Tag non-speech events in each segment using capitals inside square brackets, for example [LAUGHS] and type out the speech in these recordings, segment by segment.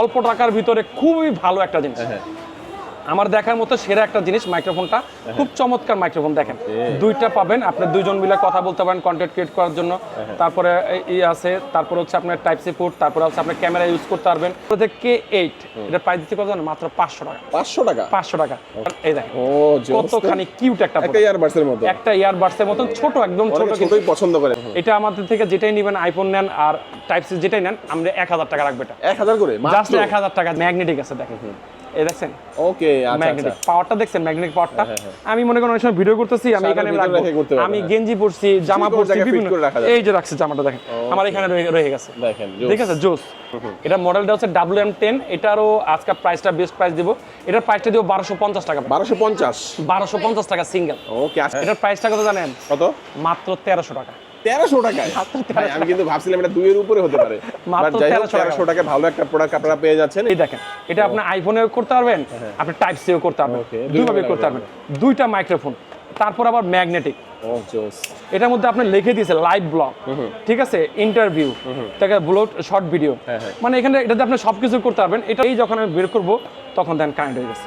অল্প টাকার ভিতরে খুবই ভালো একটা জিনিস। হ্যাঁ আমার দেখার মতো সেরা একটা জিনিস মাইক্রোফোনটা। খুব চমৎকার মাইক্রোফোন দেখেন. দুইটা পাবেন আপনি দুইজন মিলে কথা বলতে পারেন কন্টেন্ট ক্রিয়েট করার জন্য। তারপরে এই- এই আছে তারপরে হচ্ছে আপনার টাইপ সি পোর্ট তারপরে হচ্ছে আপনি ক্যামেরা ইউজ করতে পারবেন। কে এইট এটা প্রাইস দিতে কত মাত্র পাঁচশো টাকা। পাঁচশো টাকা? পাঁচশো টাকা। এই দেখেন। কতখানি কিউট একটা একটা product। ইয়ারবাডসের মতো। একটা ইয়ারবাডসের মতন ছোট একদম ছোট ছোটই পছন্দ করে। এটা আমাদের থেকে যেটাই নেবেন আইফোন নেন আর টাইপ সি যেটাই নেন আমরা এক হাজার টাকা রাখবে এটা। এক হাজার করে? জাস্ট এক হাজার টাকা ম্যাগনেটিক আছে দেখেন। এই দেখছেন? ওকে আচ্ছা ম্যাগনেটিক আচ্ছা পাওয়ারটা দেখছেন? ম্যাগনেটিক পাওয়ারটা হ্যাঁ, হ্যাঁ। আমি মনে করেন অনেক সময় ভিডিও করতেছি আমি এখানে রাখব। আমি হ্যাঁ। গেঞ্জি পরছি জামা পরছি বিভিন্ন। এই যে রাখছে জামাটা দেখেন। আমার এখানে রয়ে গেছে। দেখেন ঠিক আছে? জোস এটা মডেলটা হচ্ছে ডাব্লিউ এম টেন এটারও আজকে প্রাইসটা বেস্ট প্রাইস দিব। এটার প্রাইসটা দিব বারোশো পঞ্চাশ টাকা। বারোশো পঞ্চাশ। বারোশো পঞ্চাশ টাকা সিঙ্গেল ওকে আচ্ছা। এটার প্রাইসটা কত জানেন? কত? মাত্র তেরোশো টাকা। তেরোশো টাকায়? আমি কিন্তু ভাবছিলাম এটা দুইয়ের উপরে হতে পারে। মাত্র But যাই হোক 1300 টাকা। তেরোশো টাকা। ভালো একটা প্রোডাক্ট আপনারা পেয়ে যাচ্ছেন। এই দেখেন এটা আপনি আইফোনেও করতে পারবেন আপনি টাইপ সিও করতে পারবেন দুইভাবে করতে পারবেন। দুইটা মাইক্রোফোন তারপর আবার ম্যাগনেটিক এটার মধ্যে আপনি লিখে দিয়েছে লাইভ ব্লগ ঠিক আছে? ইন্টারভিউ তাকে ব্লগ শর্ট ভিডিও হ্যাঁ, হ্যাঁ। মানে এখানে এটাতে আপনি সবকিছু করতে পারবেন। এটা এই যখন আমি বের করব তখন দেন কারেন্ট হয়ে গেছে।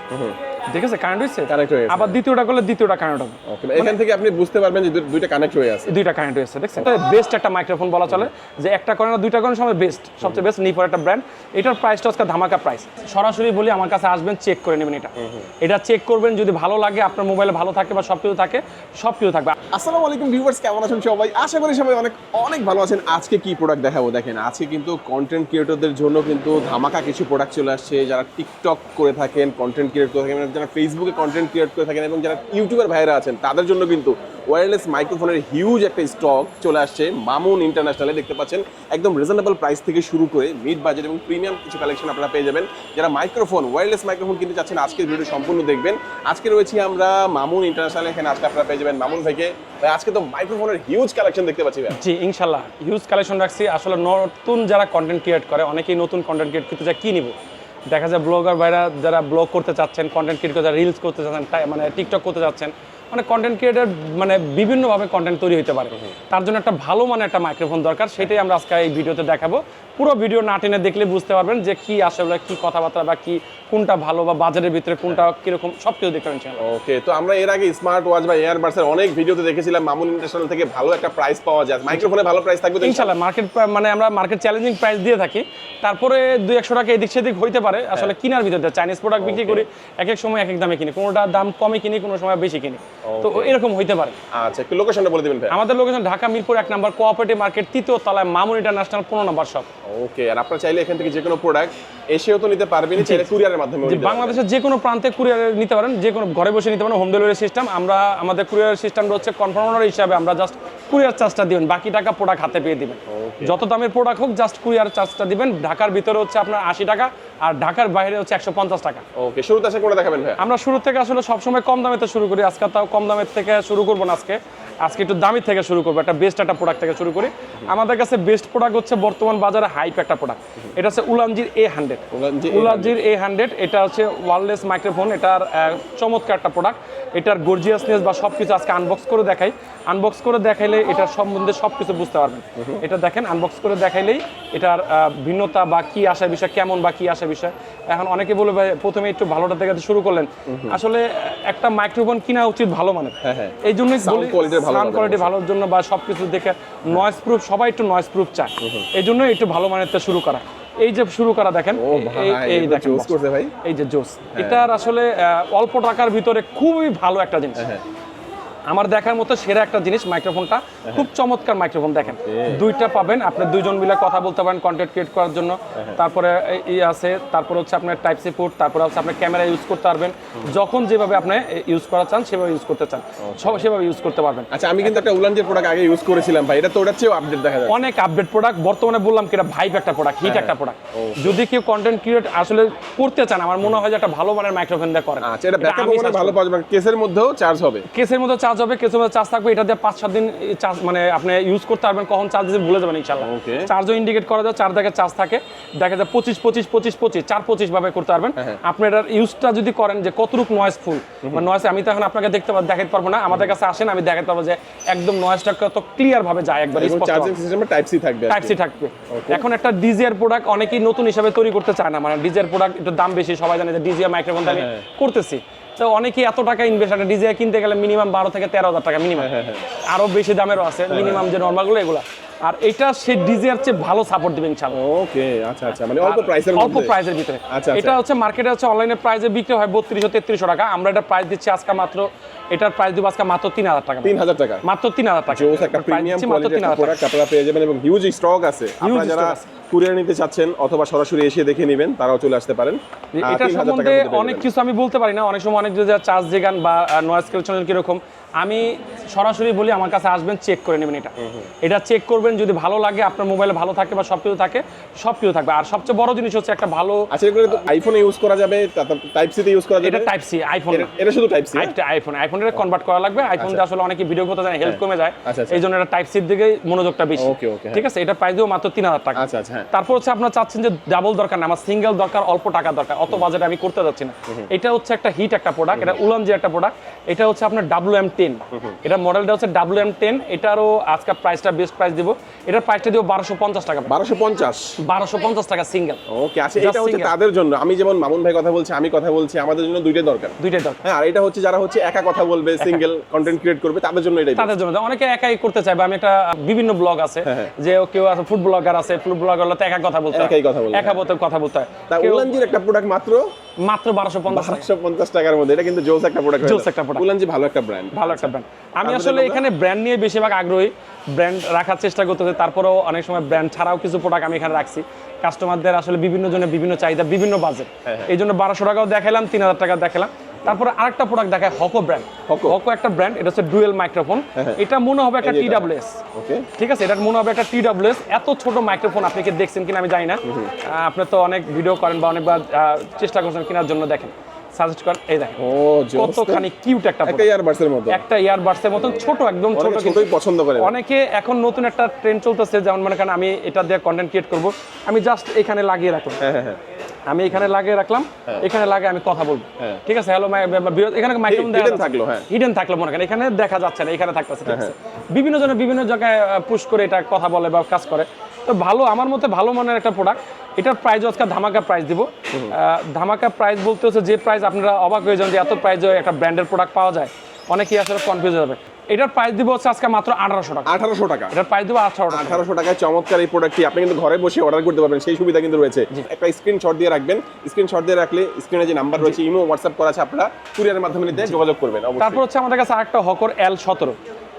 ঠিক আছে কারেন্ট হয়েছে? Connect হয়ে আবার দ্বিতীয়টা করলে দ্বিতীয়টা কারেন্ট হবে। এখান থেকে আপনি বুঝতে পারবেন যে দুইটা কানেক্ট হয়ে আছে। দুইটা কারেন্ট হয়েছে দেখছেন? বেস্ট একটা মাইক্রোফোন বলা চলে যে একটা করে না দুইটা করে সময় বেস্ট সবচেয়ে বেস্ট নিফর একটা ব্র্যান্ড এটার প্রাইসটা আজকে ধামাকা প্রাইস সরাসরি বলি আমার কাছে আসবেন চেক করে নেবেন এটা। এটা চেক করবেন যদি ভালো লাগে আপনার মোবাইলে ভালো থাকে বা সব কিছু থাকে সব কিছু থাকবে। আসসালামু আলাইকুম ভিউয়ার্স কেমন আছেন সবাই? আশা করি সবাই অনেক অনেক ভালো আছেন। আজকে কি প্রোডাক্ট দেখাবো? দেখেন আজকে কিন্তু কন্টেন্ট ক্রিয়েটরদের জন্য কিন্তু ধামাকা কিছু প্রোডাক্ট চলে আসছে। যারা টিকটক করে থাকেন কন্টেন্ট ক্রিয়েট করে থাকেন যারা ফেসবুকে কন্টেন্ট ক্রিয়েট করে থাকেন এবং যারা ইউটিউবার ভাইরা আছেন, তাদের জন্য কিন্তু ওয়্যারলেস মাইক্রোফোনের হিউজ একটা স্টক চলে আসছে মামুন ইন্টারন্যাশনালে দেখতে পাচ্ছেন। একদম রিজনেবল প্রাইস থেকে শুরু করে মিড বাজেট এবং প্রিমিয়াম কিছু কালেকশন আপনারা পেয়ে যাবেন। যারা মাইক্রোফোন ওয়্যারলেস মাইক্রোফোন কিনতে চাচ্ছেন, আজকের ভিডিও সম্পূর্ণ দেখবেন। আজকে রয়েছি আমরা মামুন ইন্টারন্যাশনাল এখানে আজকে আপনারা পেয়ে যাবেন মামুন ভাইকে। ভাই, আজকে তো মাইক্রোফোনের হিউজ কালেকশন দেখতে পাচ্ছি জি ইনশাল্লাহ হিউজ কালেকশন রাখছি। আসলে নতুন যারা কন্টেন্ট ক্রিয়েট করে, অনেকেই নতুন কন্টেন্ট ক্রিয়েট করতে যায় কি নিব? দেখা যায় ব্লগার ভাইরা যারা ব্লগ করতে চাচ্ছেন কন্টেন্ট ক্রিয়েট যারা রিলস করতে চাচ্ছেন মানে টিকটক করতে চাচ্ছেন মানে কন্টেন্ট ক্রিয়েটার মানে বিভিন্নভাবে কন্টেন্ট তৈরি হতে পারে। তার জন্য একটা ভালো মানে একটা মাইক্রোফোন দরকার সেটাই আমরা আজকে এই ভিডিওতে দেখাবো। পুরো ভিডিও না টেনে দেখলে বুঝতে পারবেন যে কি আসলে কি কথাবার্তা বা কি কোনটা ভালো বা বাজারের ভিতরে কোনটা কীরকম সব কিছু দেখতে ইনশাআল্লাহ। ওকে তো আমরা এর আগে স্মার্ট ওয়াচ বা এয়ারবাডসের অনেক ভিডিওতে দেখেছিলাম মামুন ইন্টারন্যাশনাল থেকে ভালো একটা প্রাইস পাওয়া যায়। মাইক্রোফোনে ভালো প্রাইস থাকবে ইনশাল্লাহ মার্কেট মানে আমরা মার্কেট চ্যালেঞ্জিং প্রাইস দিয়ে থাকি। তারপরে দুই একশো টাকা এদিক সেদিক হইতে পারে। আসলে কিনার ভিতরে চাইনিজ প্রোডাক্ট বিক্রি করি এক এক সময় এক এক দামে কিনি। কোনোটা দাম কমে কিনি কোনো সময় বেশি কিনি। তো এরকম হইতে পারে। আচ্ছা একটু লোকেশনটা বলে দিবেন ভাই। আমাদের লোকেশন ঢাকা মিরপুর এক নম্বর কোঅপারেটিভ মার্কেট তৃতীয় তলায় মামুন ইন্টারন্যাশনাল পনেরো নম্বর শপ ওকে আর আপনারা চাইলে এখান থেকে যে কোনো প্রোডাক্ট এসেও তো নিতে পারবেন চাইলে কুরিয়ারের মাধ্যমে বাংলাদেশের যে কোনো প্রান্তে কুরিয়ার নিতে পারেন যে কোনো ঘরে বসে নিতে পারেন হোম ডেলিভারি সিস্টেম আমরা আমাদের কুরিয়ার সিস্টেমটা হচ্ছে কনফার্মার হিসাবে আমরা জাস্ট কুরিয়ার চার্জটা দিবেন বাকি টাকা প্রোডাক্ট হাতে পেয়ে দিবেন। যত দামের প্রোডাক্ট হোক জাস্ট কুরিয়ার চার্জটা দিবেন। ঢাকার ভিতরে হচ্ছে আপনার আশি টাকা আর ঢাকার বাইরে হচ্ছে একশো পঞ্চাশ টাকা। ওকে শুরুতে আসে কোনটা দেখাবেন ভাই। আমরা শুরু থেকে আসলে সবসময় কম দামেতে শুরু করি আজকে তাও কম দামের থেকে শুরু করব না আজকে। আজকে একটু দামি থেকে শুরু করব একটা বেস্ট একটা প্রোডাক্ট থেকে শুরু করি। আমাদের কাছে বেস্ট প্রোডাক্ট হচ্ছে বর্তমান বাজারে হাইপ একটা প্রোডাক্ট এটা হচ্ছে উলানজির এ হান্ড্রেড উলানজির এ হান্ড্রেড এটা হচ্ছে ওয়ারলেস মাইক্রোফোন এটার চমৎকার একটা প্রোডাক্ট এটার গর্জিয়াসনেস বা সব কিছু আজকে আনবক্স করে দেখাই। আনবক্স করে দেখাইলে এটার সম্বন্ধে সব কিছু বুঝতে পারবেন। এটা দেখেন আনবক্স করে দেখাইলেই এটার ভিন্নতা বা কি আসা বিষয় কেমন বা কি আসা বিষয়। এখন অনেকে বলে ভাই প্রথমে একটু ভালোটা দেখাতে শুরু করলেন। আসলে একটা মাইক্রোফোন কিনা উচিত ভালো মানের হ্যাঁ, হ্যাঁ। এই জন্যই ভালো সাউন্ড কোয়ালিটি ভালোর জন্য বা সবকিছু দেখে নয়েজ প্রুফ সবাই একটু নয়েজ প্রুফ চায়। এই জন্য একটু ভালো মানেরটা শুরু করা। এই যে শুরু করা দেখেন এই- দেখেন এই যে জোস। এটার আসলে আহ, অল্প টাকার ভিতরে খুবই ভালো একটা জিনিস। হ্যাঁ। আমার দেখার মতো সেরা একটা জিনিস মাইক্রোফোনটা খুব চমৎকার মাইক্রোফোন দেখেন। দুইটা পাবেন আপনি দুইজন মিলে কথা বলতে পারেন কন্টেন্ট ক্রিয়েট করার জন্য। তারপরে এই- এই আছে তারপরে হচ্ছে আপনার টাইপ সি পোর্ট তারপরে হচ্ছে আপনার ক্যামেরা ইউজ করতে পারবেন। যখন যেভাবে আপনি ইউজ করা চান সেভাবে ইউজ করতে চান। সব সেভাবে ইউজ করতে পারবেন। আচ্ছা আমি কিন্তু একটা উলানজির প্রোডাক্ট আগে ইউজ করেছিলাম ভাই এটা তো ওটার চেয়েও আপডেট দেখা যায় অনেক আপডেট প্রোডাক্ট বর্তমানে বললাম কি এটা ভাইব একটা প্রোডাক্ট হিট একটা প্রোডাক্ট যদি কেউ কন্টেন্ট ক্রিয়েট আসলে করতে চান আমার মনে হয় যে একটা ভালো মানের মাইক্রোফোন দিয়ে করেন। আচ্ছা এটা ব্যাকআপ ভালো পাওয়া যাবে কেসের মধ্যেও চার্জ হবে। কেসের মধ্যে চার্জ চার্জ হবে কিছু চার্জ থাকবে এটা দিয়ে পাঁচ সাত দিন চার্জ মানে আপনি ইউজ করতে পারবেন কখন চার্জ দিতে ভুলে যাবেন ইনশাল্লাহ চার্জও ইন্ডিকেট করা যায় চার দেখে চার্জ থাকে। দেখা যায় পঁচিশ পঁচিশ পঁচিশ পঁচিশ চার পঁচিশ ভাবে করতে পারবেন। হ্যাঁ, আপনি এটার ইউজটা যদি করেন যে কতটুকু নয়েজ ফুল বা নয়েজ আমি তো এখন আপনাকে দেখতে পার- দেখাতে পারব না। আমাদের কাছে আসেন আমি দেখাতে পারব যে একদম নয়েজটা কত ক্লিয়ার ভাবে যায় একবার চার্জিং সিস্টেমে টাইপ সি থাকবে টাইপ সি থাকবে। এখন একটা ডিজিআর প্রোডাক্ট অনেকেই নতুন হিসাবে তৈরি করতে চায় না। মানে ডিজিআর প্রোডাক্ট একটু দাম বেশি সবাই জানে যে ডিজিআর মাইক্রোফোন আমি হ্যাঁ। করতেছি। তো অনেকেই এত টাকা ইনভেস্ট একটা ডিজে কিনতে গেলে মিনিমাম বারো থেকে তেরো হাজার টাকা মিনিমাম হ্যাঁ, হ্যাঁ। আরও বেশি দামেরও আছে মিনিমাম যে নর্মালগুলো এগুলো। আর এটা সেই ডিজিআর চেয়ে ভালো সাপোর্ট দিবে ইনশাআল্লাহ। ওকে আচ্ছা আচ্ছা মানে অল্প প্রাইসের অল্প প্রাইসের ভিতরে। আচ্ছা, আচ্ছা। এটা হচ্ছে মার্কেটে হচ্ছে অনলাইনে প্রাইসে বিক্রি হয় বত্রিশশো তেত্রিশশো টাকা। আমরা এটা প্রাইস দিচ্ছি আজকে মাত্র এটার প্রাইস দিব আজকে মাত্র তিন হাজার টাকা। তিন হাজার টাকা। মাত্র তিন হাজার টাকা। জোস একটা প্রিমিয়াম কোয়ালিটির প্রোডাক্ট আপনারা পেয়ে যাবেন এবং হিউজ স্টক আছে। আপনারা যারা। কুরিয়ার নিতে চাচ্ছেন অথবা সরাসরি এসে দেখে নেবেন তারাও চলে আসতে পারেন। যে এটা সম্বন্ধে অনেক কিছু আমি বলতে পারি না। অনেক সময় অনেক যদি চার্জ যেগান বা নয়েজ ক্যালকুলেশন কীরকম আমি সরাসরি বলি আমার কাছে আসবেন চেক করে নেবেন এটা। এটা চেক করবেন যদি ভালো লাগে আপনার মোবাইলে ভালো থাকে বা সব কিছু থাকে সব কিছু থাকবে। আর সবচেয়ে বড় জিনিস হচ্ছে একটা ভালো আচ্ছা আইফোনে ইউজ করা যাবে টাইপ সি তে ইউজ করা যাবে? এটা টাইপ সি আইফোন এটা- শুধু টাইপ সি আইফোন আইফোনের কনভার্ট করা লাগবে। আইফোন দিয়ে আসলে অনেকে ভিডিও করতে জানে হেল্প কমে যায়। আচ্ছা, আচ্ছা। এই জন্য এটা টাইপ সির দিকে মনোযোগটা বেশি। Okay, okay, হ্যাঁ। ঠিক আছে? এটা প্রাইস দিও মাত্র তিন হাজার টাকা। আচ্ছা আচ্ছা হ্যাঁ। তারপর হচ্ছে আপনার চাচ্ছেন যে ডাবল দরকার না আমার সিঙ্গেল দরকার অল্প টাকা দরকার। অত বাজেট আমি করতে যাচ্ছি না। এটা হচ্ছে একটা হিট একটা প্রোডাক্ট এটা উলান যে একটা প্রোডাক্ট এটা হচ্ছে আপনার ডাব্লু এম টেন এটা মডেলটা হচ্ছে ডাব্লু এম টেন এটারও আজকে প্রাইসটা বেস্ট প্রাইস দিব। এটার প্রাইসটা দিব বারোশো পঞ্চাশ টাকা বারোশো পঞ্চাশ? বারোশো পঞ্চাশ টাকা সিঙ্গেল ওকে আচ্ছা এটা হচ্ছে তাদের জন্য। আমি যেমন মামুন ভাই কথা বলছি আমি কথা বলছি আমাদের জন্য দুইটাই দরকার। দুইটাই দরকার। হ্যাঁ আর এটা হচ্ছে যারা হচ্ছে একা কথা বলবে সিঙ্গেল কন্টেন্ট ক্রিয়েট করবে তাদের জন্য এটাই তাদের জন্য। অনেকে একাই করতে চাইবে আমি একটা বিভিন্ন ব্লগ আছে হ্যাঁ, হ্যাঁ। যে কেউ আছে ফুড ব্লগার আছে ফুড ব্লগার তো একা কথা বলতে একাই কথা বলতে একা বলতে কথা বলতে হয়। তা উলানজির একটা প্রোডাক্ট মাত্র? মাত্র বারোশো পঞ্চাশ বারোশো পঞ্চাশ টাকার মধ্যে। এটা কিন্তু জোস একটা প্রোডাক্ট জোস একটা product। উলানজি ভালো একটা ব্র্যান্ড ভালো একটা ব্র্যান্ড আমি আসলে এখানে ব্র্যান্ড নিয়ে বেশিরভাগ আগ্রহী। ব্র্যান্ড রাখার চেষ্টা করতেছে। তারপরেও অনেক সময় ব্র্যান্ড ছাড়াও কিছু প্রোডাক্ট আমি এখানে রাখছি। কাস্টমারদের আসলে বিভিন্ন জনের বিভিন্ন চাহিদা বিভিন্ন বাজেট হ্যাঁ, এই জন্য বারোশো টাকাও দেখালাম তিন হাজার টাকা দেখালাম তারপরে আরেকটা প্রোডাক্ট দেখায় হকো ব্র্যান্ড? হকো একটা ব্র্যান্ড এটা হচ্ছে ডুয়েল মাইক্রোফোন হ্যাঁ। এটা মনে হবে একটা এটা। টিডাব্লিউএস ঠিক আছে? এটা মনে হবে একটা টিডাব্লিউএস এত ছোট মাইক্রোফোন আপনি কি দেখছেন কিনা আমি জানি না। আপনি তো অনেক ভিডিও করেন বা অনেকবার চেষ্টা করছেন কেনার জন্য দেখেন। সাজেস্ট করেন এই দেখেন ও কতখানি কিউট একটা একটা মতো। একটা মতন ছোট একদম ছোট ছোটই পছন্দ করে। অনেকে এখন নতুন একটা ট্রেন্ড চলতেছে যেমন মনে করেন আমি এটা দিয়ে কন্টেন্ট ক্রিয়েট করব। আমি জাস্ট এখানে লাগিয়ে রাখলাম। হ্যাঁ হ্যাঁ হ্যাঁ। আমি এখানে লাগিয়ে রাখলাম এখানে লাগিয়ে আমি কথা বলব। ঠিক আছে হ্যালো এখানে মাইক্রোফোন দেখা থাকল। হিডেন থাকল মনে করেন এখানে দেখা যাচ্ছে না এখানে থাকতেছে বিভিন্ন জনের বিভিন্ন জায়গায় পুশ করে এটা কথা বলে বা কাজ করে। তো ভালো আমার মতে ভালো মানের একটা প্রোডাক্ট এটার প্রাইস আজকে ধামাকা প্রাইস দিব। ধামাকা প্রাইস বলতে হচ্ছে যে প্রাইস আপনারা অবাক হয়ে যান যে এত প্রাইসে একটা ব্র্যান্ডের প্রোডাক্ট পাওয়া যায়। অনেকেই আসলে কনফিউজ হয়ে যাবে। এটার প্রাইস দিব হচ্ছে আজকে মাত্র আঠারোশো টাকা। আঠারোশো টাকা। এটার প্রাইস দিব আঠারো টাকা। আঠারোশো টাকায় চমৎকার এই প্রোডাক্টটি আপনি কিন্তু ঘরে বসে অর্ডার করতে পারবেন সেই সুবিধা কিন্তু রয়েছে। একটা স্ক্রিনশট দিয়ে রাখবেন। স্ক্রিনশট দিয়ে রাখলে স্ক্রিনে যে নাম্বার রয়েছে ইমো হোয়াটসঅ্যাপ করা আছে আপনারা কুরিয়ারের মাধ্যমে নিতে যোগাযোগ করবেন তারপর হচ্ছে আমাদের কাছে আরেকটা হকর এল সতেরো।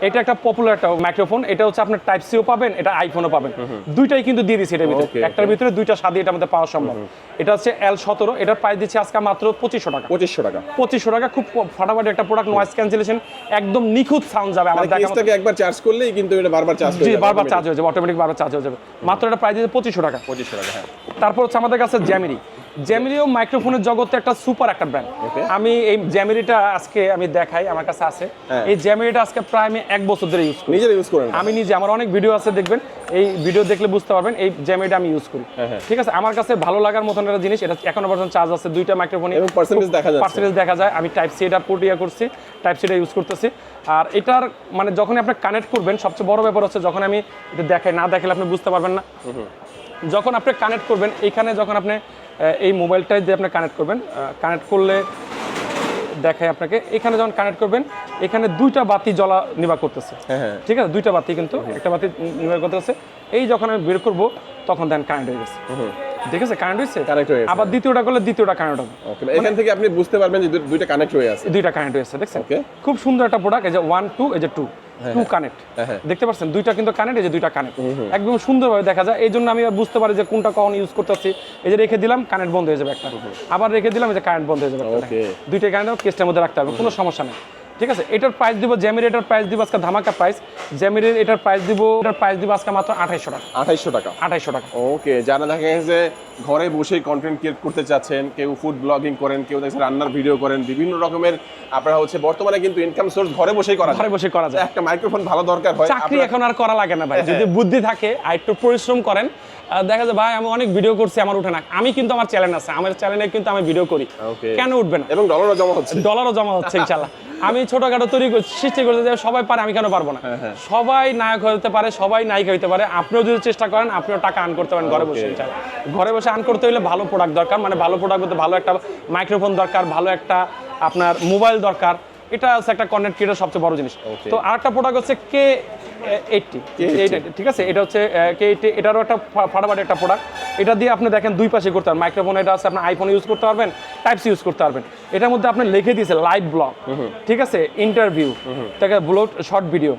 এটা একটা পপুলার একটা মাইক্রোফোন এটা হচ্ছে আপনার টাইপ সিও পাবেন এটা আইফোনও পাবেন। দুইটাই কিন্তু দিয়ে দিচ্ছি এটার ভিতরে। একটার ভিতরে দুইটা স্বাদই এটার মধ্যে পাওয়া সম্ভব। এটা হচ্ছে এল সতেরো এটার প্রাইস দিচ্ছে আজকে মাত্র পঁচিশশো টাকা। পঁচিশশো টাকা। পঁচিশশো টাকা খুব ফাটাফাটি একটা প্রোডাক্ট নয়েজ ক্যান্সেলেশন একদম নিখুঁত সাউন্ড যাবে মানে কেসটাকে একবার চার্জ করলেই কিন্তু এটা বারবার চার্জ জি বারবার চার্জ হয়ে যাবে অটোমেটিক বারবার চার্জ হয়ে যাবে। মাত্র এটা প্রাইস দিচ্ছে পঁচিশশো টাকা। পঁচিশশো টাকা হ্যাঁ। তারপর হচ্ছে আমাদের কাছে জ্যামিরি জ্যামিরিও মাইক্রোফোনের জগতে একটা সুপার একটা ব্র্যান্ড আমি এই জ্যামিরিটা আজকে আমি দেখাই আমার কাছে আছে। হ্যাঁ। এই জ্যামিরিটা আজকে প্রায় আমি এক বছর ধরে ইউজ করি। নিজেরা ইউজ করেন? আমি নিজে আমার অনেক ভিডিও আছে দেখবেন। এই ভিডিও দেখলে বুঝতে পারবেন এই জ্যামিরিটা আমি ইউজ করি। হ্যাঁ, হ্যাঁ। ঠিক আছে? আমার কাছে ভালো লাগার মতন একটা জিনিস এটা এখনও পর্যন্ত চার্জ আছে দুইটা মাইক্রোফোন এবং percentage দেখা যাচ্ছে। পার্সেন্টেজ দেখা যায়। আমি টাইপ সি এটা পোর্ট ইয়ে করছি টাইপ সিটা ইউজ করতেছি। আর এটার মানে যখন আপনি কানেক্ট করবেন সবচেয়ে বড় ব্যাপার হচ্ছে যখন আমি এটা দেখাই না দেখালে আপনি বুঝতে পারবেন না। যখন আপনি কানেক্ট করবেন এইখানে যখন আপনি এই মোবাইলটাই দিয়ে আপনি কানেক্ট করবেন। কানেক্ট করলে দেখায় আপনাকে। এখানে যখন কানেক্ট করবেন এখানে দুইটা বাতি জ্বলা নিবা করতেছে। হ্যাঁ হ্যাঁ। ঠিক আছে? দুইটা বাতি কিন্তু একটা বাতি নির্ভর করতেছে। এই যখন আমি বের করব তখন দেন কারেন্ট হয়ে গেছে। ঠিক আছে কারেন্ট হয়েছে Connect হয়ে আবার দ্বিতীয়টা করলে দ্বিতীয়টা কারেন্ট হবে। ওকে এখান থেকে আপনি বুঝতে পারবেন যে দুইটা কানেক্ট হয়ে আছে। দুইটা কারেন্ট হয়েছে দেখছেন. খুব সুন্দর একটা প্রোডাক্ট এই যে ওয়ান টু এই যে টু টু কানেক্ট। হ্যাঁ, হ্যাঁ। দেখতে পাচ্ছেন? দুইটা কিন্তু কানেক্ট এই যে দুইটা কানেক্ট একদম সুন্দরভাবে দেখা যায়। এই জন্য আমি বুঝতে পারি যে কোনটা কখন ইউজ করতেছি। এই যে রেখে দিলাম কানেক্ট বন্ধ হয়ে যাবে একটা। আবার রেখে দিলাম এই যে কারেন্ট বন্ধ হয়ে যাবে. দুইটা কানেক্ট কেসটার মধ্যে রাখতে হবে। কোনো সমস্যা নেই। ঠিক আছে? এটার প্রাইস দিব জ্যামির এটার প্রাইস দিব আজকে ধামাকা প্রাইস জ্যামিরের এটার প্রাইস দিব এটার প্রাইস দিব আজকে মাত্র আঠাইশশো টাকা। আঠাইশশো টাকা। আঠাইশশো টাকা। ওকে যারা দেখা গেছে ঘরে বসেই কন্টেন্ট ক্রিয়েট করতে চাচ্ছেন কেউ ফুড ব্লগিং করেন কেউ দেখছে রান্নার ভিডিও করেন বিভিন্ন রকমের আপনারা হচ্ছে বর্তমানে কিন্তু ইনকাম সোর্স ঘরে বসেই করা যায়। ঘরে বসে করা যায়। একটা মাইক্রোফোন ভালো দরকার হয় চাকরি এখন আর করা লাগে না ভাই। যদি বুদ্ধি থাকে আর একটু পরিশ্রম করেন দেখা যায় ভাই আমি অনেক ভিডিও করছি আমার উঠে না। আমি কিন্তু আমার চ্যানেল আছে আমার চ্যানেলে কিন্তু আমি ভিডিও করি। কেন উঠবে না? এবং ডলারও জমা হচ্ছে। ডলারও জমা হচ্ছে ইনশাল্লাহ আমি ছোটখাটো তৈরি করছি সৃষ্টি করতে চাই সবাই পারে আমি কেন পারব না? হ্যাঁ, হ্যাঁ। সবাই নায়ক হতে পারে সবাই নায়িকা হইতে পারে আপনিও যদি চেষ্টা করেন আপনিও টাকা আর্ন করতে পারেন ঘরে বসে ঘরে বসে আর্ন করতে হলে ভালো প্রোডাক্ট দরকার মানে ভালো প্রোডাক্ট বলতে ভালো একটা মাইক্রোফোন দরকার ভালো একটা আপনার মোবাইল দরকার। এটা হচ্ছে একটা কন্টেন্ট ক্রিয়েটার সবচেয়ে বড় জিনিস. তো আরেকটা প্রোডাক্ট হচ্ছে কে এইটটি ঠিক আছে? এটা হচ্ছে কে এইটটি এটারও একটা ফাটাফাটি একটা প্রোডাক্ট এটা দিয়ে আপনি দেখেন দুই পাশে করতে পারবেন। মাইক্রোফোন এটা আছে আপনার আইফোন ইউজ করতে পারবেন টাইপস ইউজ করতে পারবেন। এটার মধ্যে আপনি লিখে দিয়েছে লাইভ ব্লগ ঠিক আছে? ইন্টারভিউ থেকে ব্লগ শর্ট ভিডিও।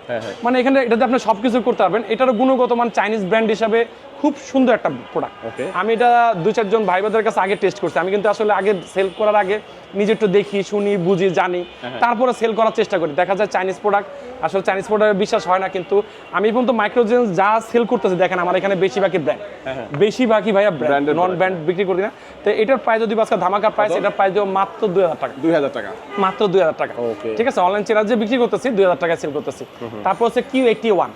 মানে এখানে এটাতে আপনি সব কিছু করতে পারবেন। এটারও গুণগত মান চাইনিজ ব্র্যান্ড হিসাবে খুব সুন্দর একটা প্রোডাক্ট. আমি এটা দু চারজন ভাই বোনদের কাছে আগে টেস্ট করছি। আমি কিন্তু আসলে আগে সেল করার আগে নিজে একটু দেখি শুনি বুঝি জানি। হ্যাঁ, তারপরে সেল করার চেষ্টা করি। দেখা যায় চাইনিজ প্রোডাক্ট আসলে চাইনিজ প্রোডাক্ট বিশ্বাস হয় না কিন্তু আমি পর্যন্ত মাইক্রোজেন যা সেল করতেছি দেখেন আমার এখানে বেশিরভাগই ব্র্যান্ড বেশিরভাগই ভাইয়া ব্র্যান্ড হ্যাঁ, নন ব্র্যান্ড বিক্রি করি না। তো এটার প্রাইস যদি আজকে ধামাকা প্রাইস এটার প্রাইস দেবো মাত্র দুই হাজার টাকা। দুই হাজার টাকা। মাত্র দুই হাজার টাকা. ঠিক আছে? অনলাইন চ্যানেল যে বিক্রি করতেছি দুই হাজার টাকায় সেল করতেছি। তারপর হচ্ছে Q eighty one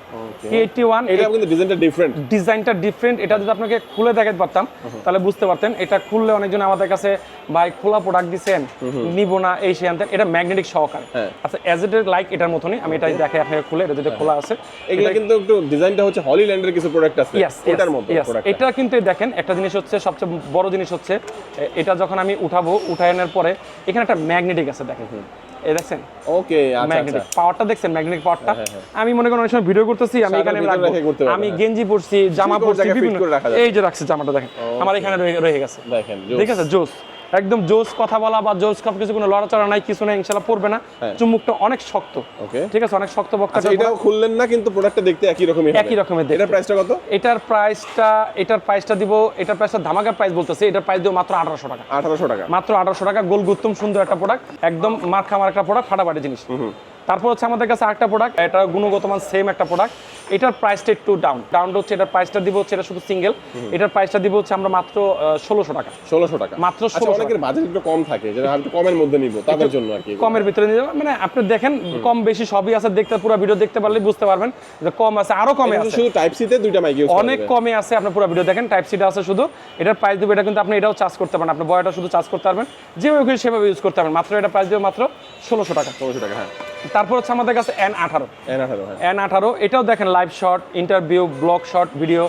Q eighty one এটা কিন্তু ডিজাইনটা ডিফারেন্ট ডিজাইনটা ডিফারেন্ট এটা যদি আপনাকে খুলে দেখাতে পারতাম তাহলে বুঝতে পারতেন এটা খুললে অনেকজন আমাদের কাছে ভাই খোলা প্রোডাক্ট দিছেন নিব না এই সে আনতেন এটা ম্যাগনেটিক সহকারে। হ্যাঁ। আচ্ছা অ্যাজ ইট লাইক এটার মতনই আমি এটা দেখাই আপনাকে খুলে এটা যদি খোলা আছে। এগুলো কিন্তু একটু ডিজাইনটা হচ্ছে হলিল্যান্ডের কিছু প্রোডাক্ট আছে। Yes, মতো প্রোডাক্ট এটা কিন্তু দেখেন একটা জিনিস হচ্ছে সবচেয়ে বড় জিনিস হচ্ছে এটা যখন আমি উঠাবো উঠানোর পরে এখানে একটা ম্যাগনেটিক আছে দেখেন। এই দেখছেন? ওকে আচ্ছা আচ্ছা। ম্যাগনেটিক পাওয়ারটা দেখছেন? ম্যাগনেটিক পাওয়ারটা হ্যাঁ, হ্যাঁ। আমি মনে করেন অনেক সময় ভিডিও করতেছি আমি এখানে রাখব। আমি হ্যাঁ। গেঞ্জি পরছি জামা পরছি বিভিন্ন। এই যে রাখছে জামাটা দেখেন। আমার এখানে রয়ে রয়ে গেছে। দেখেন ঠিক আছে জোস। একদম জোস কথা বলা বা জোস সব কিছু কোনো লড়াচড়া নাই কিছু নাই ইনশাল্লাহ পড়বে না। হ্যাঁ। চুমুকটা অনেক শক্ত। ওকে। ঠিক আছে অনেক শক্ত বক্তা আচ্ছা এটাও খুললেন না কিন্তু প্রোডাক্টটা দেখতে একই রকমই একই রকমের দেখতে। এটার প্রাইসটা কত? এটার প্রাইসটা এটার প্রাইসটা দিব এটার প্রাইসটা ধামাকা প্রাইস বলতেছে এটার প্রাইস দিব মাত্র আঠারোশো টাকা। আঠারোশো টাকা। মাত্র আঠারোশো টাকা গোল গুত্তম সুন্দর একটা প্রোডাক্ট একদম মার খামার একটা প্রোডাক্ট ফাটাফাটি জিনিস। তারপর হচ্ছে আমাদের কাছে আরেকটা প্রোডাক্ট এটা গুণগত মান সেম একটা প্রোডাক্ট এটার প্রাইসটা একটু ডাউন ডাউন হচ্ছে এটার প্রাইসটা দিব হচ্ছে এটা শুধু সিঙ্গেল এটার প্রাইসটা দিব হচ্ছে আমরা মাত্র ষোলোশো টাকা। ষোলোশো টাকা। মাত্র আচ্ছা 1600 অনেকের বাজেট একটু কম থাকে যেটা একটু কমের মধ্যে নিব তাদের জন্য আর কি। কমের ভিতরে নিয়ে। মানে আপনি দেখেন কম বেশি সবই আছে দেখতে পুরো ভিডিও দেখতে পারলে বুঝতে পারবেন যে কম আছে আরও কমে আছে। শুধু টাইপ সিতে দুইটা মাইক ইউজ অনেক কমে আছে আপনি পুরো ভিডিও দেখেন টাইপ সিটা আছে শুধু। এটার প্রাইস দেবে এটা কিন্তু আপনি এটাও চার্জ করতে পারেন। আপনি বয়টা শুধু চার্জ করতে পারবেন। যেভাবে খুশি সেভাবে ইউজ করতে পারবেন। মাত্র এটা প্রাইস দেবে মাত্র ষোলোশো টাকা। ষোলোশো টাকা হ্যাঁ। তারপর হচ্ছে আমাদের কাছে এন আঠারো। এন আঠারো হ্যাঁ। এন আঠারো এটাও দেখেন live shot interview blog shot video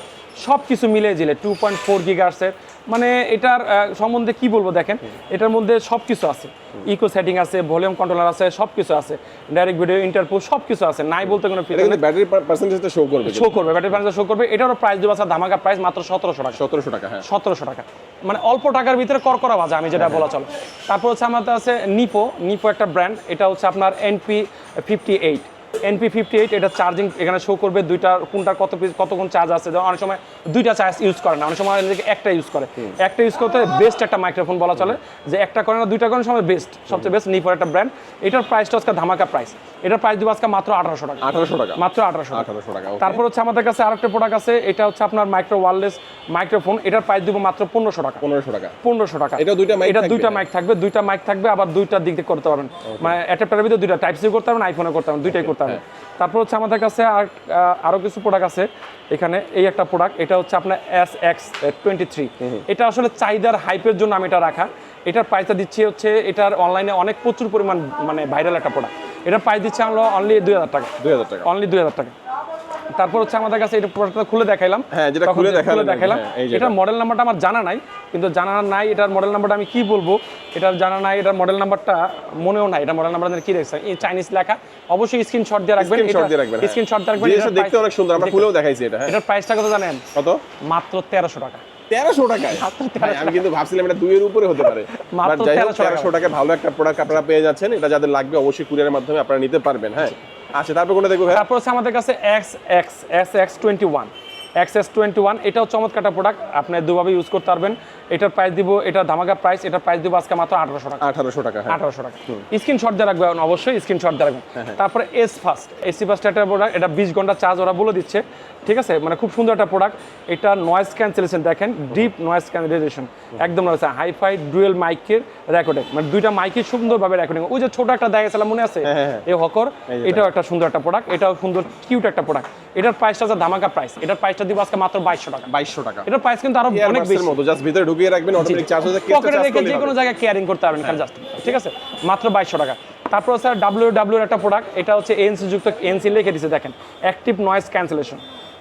সব কিছু মিলে জিলে টু পয়েন্ট ফোর গিগার্সের মানে এটার সম্বন্ধে কি বলব দেখেন এটার মধ্যে সব কিছু আছে ইকো সেটিং আছে ভলিউম কন্ট্রোলার আছে সব কিছু আছে। ডাইরেক্ট ভিডিও ইন্টারপো সব কিছু আছে। নাই বলতে কোনো ব্যাটারি পার্সেন্টেজটা শো করবে শো করবে ব্যাটারি প্যানেল শো করবে। এটারও প্রাইস দেবো আছে ধামাকা প্রাইস মাত্র সতেরোশো টাকা। সতেরোশো টাকা হ্যাঁ। সতেরোশো টাকা। মানে অল্প টাকার ভিতরে করকরা বাজা আমি যেটা বলা চলে। তারপর হচ্ছে আমাদের আছে নিপো নিপো একটা ব্র্যান্ড এটা হচ্ছে আপনার NP fifty eight NP fifty eight এটা চার্জিং এখানে শো করবে দুইটা কোনটা কত পিস কতক্ষণ চার্জ আছে। যেমন অনেক সময় দুইটা চার্জ ইউজ করে না অনেক সময় একটা ইউজ করে। একটা ইউজ করতে বেস্ট একটা মাইক্রোফোন বলা চলে। যে একটা করে না দুইটা করে সময় বেস্ট সবচেয়ে বেস্ট নিপোর একটা ব্র্যান্ড এটার প্রাইসটা আজকে ধামাকা প্রাইস এটার প্রাইস দিব আজকে মাত্র আঠারোশো টাকা। আঠারোশো টাকা। মাত্র আঠারোশো আঠারোশো টাকা তারপর হচ্ছে আমাদের কাছে আরেকটা প্রোডাক্ট আছে এটা হচ্ছে আপনার মাইক্রো ওয়ারলেস মাইক্রোফোন এটার প্রাইস দিব মাত্র পনেরোশো টাকা। পনেরোশো টাকা। পনেরোশো টাকা। এটা দুইটা এটা দুইটা মাইক থাকবে দুইটা মাইক থাকবে আবার দুইটা দিক দিয়ে করতে পারবেন। মানে অ্যাডাপ্টারের ভিতরে দুইটা টাইপ সি করতে পারবেন আইফোনে করতে পারবেন দুইটাই করতে পারবেন তারপর হচ্ছে আমাদের কাছে আর আরও কিছু প্রোডাক্ট আছে। এখানে এই একটা প্রোডাক্ট এটা হচ্ছে আপনার এস এক্স টোয়েন্টি থ্রি এটা আসলে চাহিদার হাইপের জন্য আমি এটা রাখা। এটার প্রাইসটা দিচ্ছি হচ্ছে এটার অনলাইনে অনেক প্রচুর পরিমাণ মানে ভাইরাল একটা প্রোডাক্ট এটার প্রাইস দিচ্ছে আমরা অনলি দুই হাজার টাকা। দুই হাজার টাকা। অনলি দুই হাজার টাকা। তারপর হচ্ছে আমাদের কাছে এটা প্রোডাক্টটা খুলে দেখাইলাম। হ্যাঁ, যেটা খুলে দেখাইলাম। হ্যাঁ, এটার মডেল নাম্বারটা আমার জানা নাই কিন্তু জানা নাই এটার মডেল নাম্বারটা আমি কি বলব? এটার জানা নাই এটার মডেল নাম্বারটা মনেও নাই। এটা মডেল নাম্বারটা কি দেখছেন এই চাইনিজ লেখা। অবশ্যই স্ক্রিনশট দিয়ে রাখবেন। Screenshot দিয়ে রাখবেন, হ্যাঁ। স্ক্রিনশট দিয়ে রাখবেন। এটার দেখতে অনেক সুন্দর। আমরা খুলেও দেখাইছি এটা হ্যাঁ। এটার প্রাইসটা কত জানেন? কত? মাত্র তেরোশো টাকা। তেরোশো টাকায়? আমি কিন্তু ভাবছিলাম এটা দুইয়ের উপরে হতে পারে। মাত্র But যাই হোক 1300 টাকা। তেরোশো টাকায় ভালো একটা প্রোডাক্ট আপনারা পেয়ে যাচ্ছেন। এটা যাদের লাগবে অবশ্যই কুরিয়ারের মাধ্যমে আপনারা নিতে পারবেন হ্যাঁ। আচ্ছা তারপর কোনটা দেখব তারপর হচ্ছে আমাদের কাছে X X S X twenty one XS twenty one এটাও চমৎকারটা প্রোডাক্ট আপনি দুভাবে ইউজ করতে পারবেন। এটার প্রাইস দিব এটা ধামাকা প্রাইস এটার প্রাইস দিব আজকে মাত্র আঠারোশো টাকা। আঠারোশো টাকা হ্যাঁ। আঠারোশো টাকা। স্ক্রিনশট দিয়ে রাখবেন অবশ্যই স্ক্রিনশট দিয়ে রাখবেন তারপরে এস ফাস্ট এসি ফাস্ট একটা প্রোডাক্ট এটা বিশ ঘণ্টা চার্জ ওরা বলে দিচ্ছে। ঠিক আছে? মানে খুব সুন্দর একটা প্রোডাক্ট এটা নয়েস ক্যান্সেলেশন দেখেন ডিপ নয়েজ ক্যান্সেলেশন একদম নয়েজ হাইফাই ডুয়েল মাইকের রেকর্ডিং মানে দুইটা মাইকে সুন্দরভাবে রেকর্ডিং ওই যে ছোট একটা দেখা গেছিলাম মনে আছে? হ্যাঁ, হ্যাঁ, হ্যাঁ। এই হকর এটাও একটা সুন্দর একটা প্রোডাক্ট এটাও সুন্দর কিউট একটা প্রোডাক্ট এটার প্রাইসটা আছে ধামাকা প্রাইস এটার প্রাইসটা দিব আজকে মাত্র বাইশশো টাকা। বাইশশো টাকা। এটার প্রাইস কিন্তু আরও অনেক বেশি। মতো জাস্ট ভিতরে ঢুকিয়ে রাখবেন অটোমেটিক চার্জ হয়ে পকেটে রেখে যে কোনো জায়গায় কেয়ারিং করতে পারবেন খালি জাস্ট ঠিক আছে? মাত্র বাইশশো টাকা। তারপর স্যার ডাব্লিউ ডাব্লিউ একটা প্রোডাক্ট এটা হচ্ছে এনসি যুক্ত এনসি লিখে দিচ্ছে দেখেন। Active noise cancellation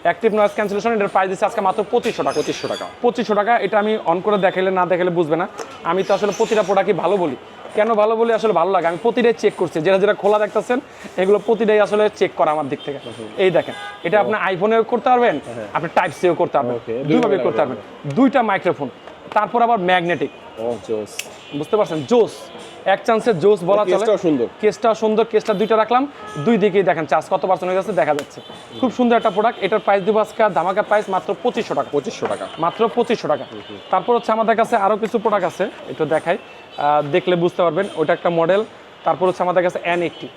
active noise cancellation এটার প্রাইস দিচ্ছে আজকে মাত্র পঁচিশশো টাকা। পঁচিশশো টাকা। পঁচিশশো টাকা এটা আমি অন করে দেখাইলে না দেখালে বুঝবে না। আমি তো আসলে প্রতিটা প্রোডাক্টই ভালো বলি। কেন ভালো বলি? আসলে ভালো লাগে। আমি প্রতিটাই চেক করছি। যেটা যেটা খোলা দেখতেছেন এগুলো প্রতিটাই আসলে চেক করা আমার দিক থেকে। এই দেখেন এটা আপনি আইফোনেও করতে পারবেন আপনি টাইপ সিও করতে পারবেন। দুইভাবে করতে পারবেন। দুইটা মাইক্রোফোন তারপর আবার ম্যাগনেটিক জোস। বুঝতে পারছেন? জোস। এক চান্সের জোস বলা চলে। সুন্দর। কেসটা সুন্দর কেসটা দুইটা রাখলাম। দুই দিকেই দেখেন চার্জ কত পার্সেন্ট হয়ে যাচ্ছে দেখা যাচ্ছে। খুব সুন্দর একটা প্রোডাক্ট এটার প্রাইস দিব আজকে ধামাকা প্রাইস মাত্র পঁচিশশো টাকা। পঁচিশশো টাকা। মাত্র পঁচিশশো টাকা। তারপর হচ্ছে আমাদের কাছে আরও কিছু প্রোডাক্ট আছে একটু দেখাই। আহ, দেখলে বুঝতে পারবেন ওটা একটা মডেল তারপর হচ্ছে আমাদের কাছে এন এইটটি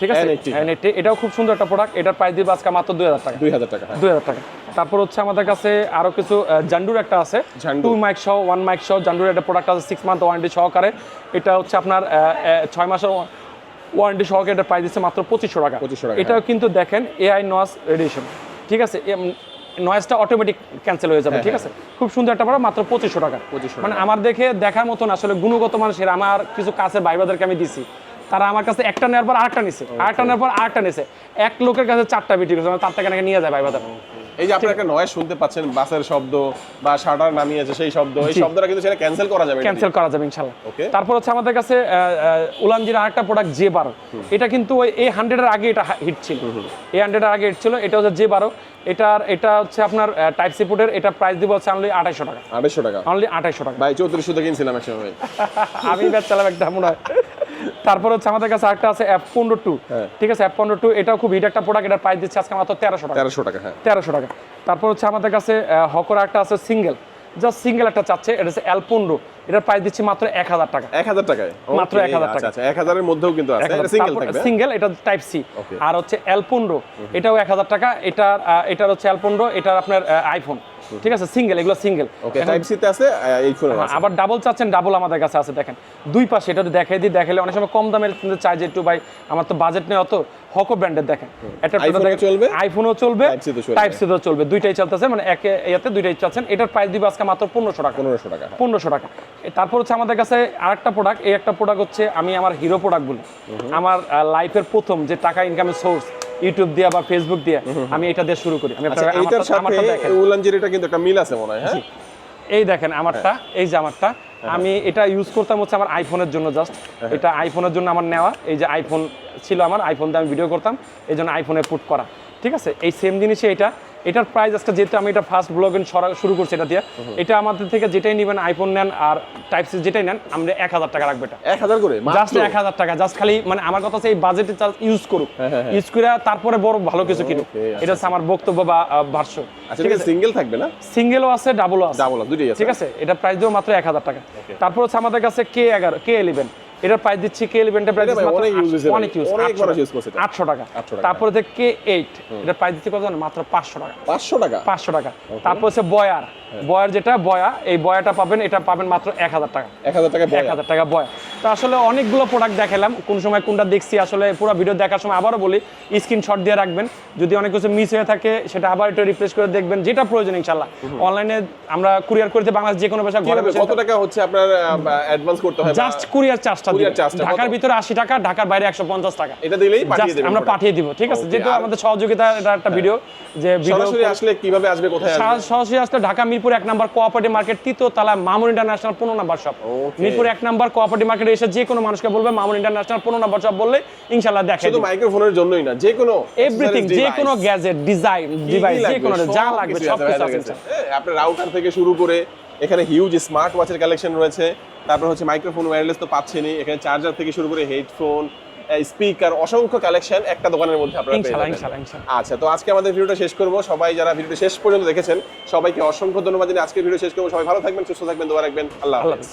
ঠিক আছে? এন এইটটি এটাও খুব সুন্দর একটা প্রোডাক্ট এটার প্রাইস দিব আজকে মাত্র দুই হাজার টাকা। দুই হাজার টাকা হ্যাঁ। দুই হাজার টাকা। তারপর হচ্ছে আমাদের কাছে আরও কিছু জান্ডুর একটা আছে। টু মাইক সহ ওয়ান মাইক সহ জান্ডুর একটা প্রোডাক্ট আছে সিক্স মান্থ ওয়ারেন্টি সহকারে। এটা হচ্ছে আপনার ছয় মাসের ওয়ারেন্টি সহকারে এটা প্রাইস দিচ্ছে মাত্র পঁচিশশো টাকা। 2500 টাকা, এটাও কিন্তু দেখেন এআই নয়েস রেডিয়েশন ঠিক আছে? নয়েজটা অটোমেটিক ক্যান্সেল হয়ে যাবে ঠিক আছে? খুব সুন্দর একটা প্রোডাক্ট মাত্র পঁচিশশো টাকা। 2500 মানে আমার দেখে দেখার মতন আসলে গুণগত মানুষের আমার কিছু কাছের ভাইবাদেরকে আমি দিছি। তারা আমার কাছে একটা নেওয়ার পর আরেকটা নিছে। আরেকটা নেওয়ার পর আরেকটা নিছে। এক লোকের কাছে চারটা করছে মানে তার থেকে নাকি নিয়ে যায় ভাইবাদার এই যে আপনারা একটা নয়েজ শুনতে পাচ্ছেন বাসের শব্দ বা শাটার নামিয়েছে সেই শব্দ এই শব্দটা কিন্তু সেটা ক্যান্সেল করা যাবে ক্যান্সেল করা যাবে ইনশাল্লাহ। Okay. তারপর হচ্ছে আমাদের কাছে উলানজির আরেকটা প্রোডাক্ট জে বারো এটা কিন্তু ওই এ হান্ড্রেডের আগে এটা হিট ছিল। এ হান্ড্রেডের আগে হিট ছিল। এটা হচ্ছে জে বারো এটার এটা হচ্ছে আপনার টাইপ সি ফুটের এটা প্রাইস দিব হচ্ছে অনলি আঠাইশো টাকা। দিয়ে। আড়াইশো টাকা। অনলি আঠাইশো টাকা। ভাই চৌত্রিশশো থেকে কিনছিলাম একসময়। [LAUGHS] আমি ব্যাচ চালাম একটা মনে হয়। তারপর হচ্ছে আমাদের কাছে আরেকটা আছে অ্যাপ পনেরো টু। ঠিক আছে অ্যাপ পনেরো টু এটাও খুব হিট একটা প্রোডাক্ট এটার প্রাইস দিচ্ছে আজকে মাত্র তেরোশো টাকা। তেরোশো টাকা হ্যাঁ। তেরোশো টাকা। তারপর হচ্ছে আমাদের কাছে হকর একটা আছে সিঙ্গেল জাস্ট সিঙ্গেল একটা চাচ্ছে এটা হচ্ছে এল পনেরো এটার প্রাইস দিচ্ছি মাত্র এক হাজার টাকা। এক হাজার টাকায়? মাত্র এক 1000 আচ্ছা, টাকা। আচ্ছা এক হাজারের মধ্যেও কিন্তু আছে। এটা সিঙ্গেল এটা টাইপ সি আর হচ্ছে এল পনেরো এটাও এক হাজার টাকা। এটার এটার হচ্ছে এল পনেরো এটার আপনার আইফোন ঠিক আছে সিঙ্গেল এগুলো সিঙ্গেল ওকে টাইপ সিতে আছে এই ফোনে আছে। আবার ডাবল চাচ্ছেন ডাবল আমাদের কাছে আছে দেখেন। দুই পাশে এটা দেখাই দিই দেখালে অনেক সময় কম দামের কিন্তু চাই যে একটু ভাই আমার তো বাজেট নেই অত। হকো ব্র্যান্ডের দেখেন। ও চলবে? আইফোনও চলবে। টাইপ সি তো চলবে। দুইটাই চলতেছে মানে একে ইয়াতে দুইটাই চাচ্ছেন। এটার প্রাইস দিবে আজকে মাত্র পনেরোশো টাকা। পনেরোশো টাকা হ্যাঁ। পনেরোশো টাকা। তারপর হচ্ছে আমাদের কাছে আরেকটা প্রোডাক্ট এই একটা প্রোডাক্ট হচ্ছে আমি আমার হিরো প্রোডাক্ট বলি। আমার লাইফের প্রথম যে টাকা ইনকামের সোর্স ইউটিউব দিয়ে বা ফেসবুক দিয়ে আমি এটা দিয়ে শুরু করি। আমি আচ্ছা আপনার- এইটার আমারটা- আমারটা সাথে উলানজির এটা কিন্তু একটা মিল আছে মনে হয় হ্যাঁ? এই দেখেন আমারটা এই যে আমারটা। আমি এটা ইউজ করতাম হচ্ছে আমার আইফোনের জন্য জাস্ট এটা আইফোনের জন্য আমার নেওয়া। এই যে আইফোন ছিল আমার আইফোন দিয়ে আমি ভিডিও করতাম। এই জন্য আইফোনে পুট করা। ঠিক আছে? এই সেম জিনিসই এটা। এটার প্রাইস আজকে যেহেতু আমি এটা ফার্স্ট ব্লগ শুরু করছি এটা দিয়ে। এটা আমাদের থেকে যেটাই নেবেন আইফোন নেন আর টাইপ সি যেটাই নেন আমরা এক হাজার টাকা রাখব এটা। এক হাজার করে? জাস্ট এক হাজার টাকা জাস্ট খালি মানে আমার কথা এই বাজেটে ইউজ করুক। হ্যাঁ, হ্যাঁ, হ্যাঁ। ইউজ করে তারপরে বড় ভালো কিছু কিনুক। আচ্ছা, এটা হচ্ছে আমার বক্তব্য বা ভাষ্য। আচ্ছা ঠিক আছে? সিঙ্গেল থাকবে না? সিঙ্গেলও আছে ডাবলও আছে। ডাবল দুটোই আছে। ঠিক আছে? এটা প্রাইস দেবো মাত্র এক হাজার টাকা। তারপর হচ্ছে আমাদের কাছে কে এগারো কে ইলেভেন এটার প্রাইস দিচ্ছি কে ইলেভেনটা প্রাইস মাত্র অনেক ইউজ অনেক ইউজ। আটশো টাকা। 800 টাকা। তারপর হচ্ছে কে এইট এটার প্রাইস দিচ্ছি কত মাত্র পাঁচশো টাকা। পাঁচশো টাকা? পাঁচশো টাকা। তারপর হচ্ছে বয়ার। বয়ার যেটা বয়া এই বয়াটা পাবেন এটা পাবেন মাত্র এক হাজার টাকা। এক হাজার টাকা এক হাজার টাকা বয়। তো আসলে অনেকগুলো প্রোডাক্ট দেখালাম। কোন সময় কোনটা দেখছি আসলে পুরো ভিডিও দেখার সময় আবারও বলি স্ক্রিনশট দিয়ে রাখবেন। যদি অনেক কিছু মিস হয়ে থাকে সেটা আবার একটু রিপ্লেস করে দেখবেন যেটা প্রয়োজন ইনশাল্লাহ অনলাইনে আমরা কুরিয়ার করতে বাংলাদেশ যে কোনো ভাষা ঘরে কত টাকা হচ্ছে আপনার অ্যাডভান্স করতে হয় জাস্ট কুরিয়ার চার্জটা ঢাকার ভিতরে আশি টাকা ঢাকার বাইরে একশো পঞ্চাশ টাকা। এটা দিলেই পাঠিয়ে দেবেন আমরা পাঠিয়ে দিব ঠিক আছে? যেহেতু আমাদের সহযোগিতা এটা একটা ভিডিও যে ভিডিও সরাসরি আসলে কীভাবে আসবে কোথায় আসবে? সরাসরি আসলে ঢাকা মিরপুর এক নাম্বার কোঅপারেটিভ মার্কেট তৃতীয় তলা মামুন ইন্টারন্যাশনাল পনেরো নাম্বার শপ. মিরপুর এক নাম্বার কোঅপারেটিভ মার্কেটে এসে যে কোনো মানুষকে বলবে মামুন ইন্টারন্যাশনাল পনেরো নাম্বার শপ বললে ইনশাল্লাহ দেখে শুধু মাইক্রোফোনের জন্যই না যে কোনো এভরিথিং যে কোনো গ্যাজেট ডিজাইন ডিভাইস যে কোনো যা লাগবে সব কিছু আছে আপনার রাউটার থেকে শুরু করে এখানে হিউজ স্মার্ট ওয়াচের কালেকশন রয়েছে। তারপর হচ্ছে মাইক্রোফোন ওয়্যারলেস তো পাচ্ছেনই। এখানে চার্জার থেকে শুরু করে হেডফোন স্পিকার অসংখ্য কালেকশন একটা দোকানের মধ্যে আপনারা পেয়ে যাবেন। আচ্ছা তো আজকে আমাদের ভিডিওটা শেষ করব। সবাই যারা ভিডিওটা শেষ পর্যন্ত দেখেছেন সবাইকে অসংখ্য ধন্যবাদ। আজকে ভিডিও শেষ করব সবাই ভালো থাকবেন সুস্থ থাকবেন দোয়া রাখবেন। আল্লাহ হাফেজ।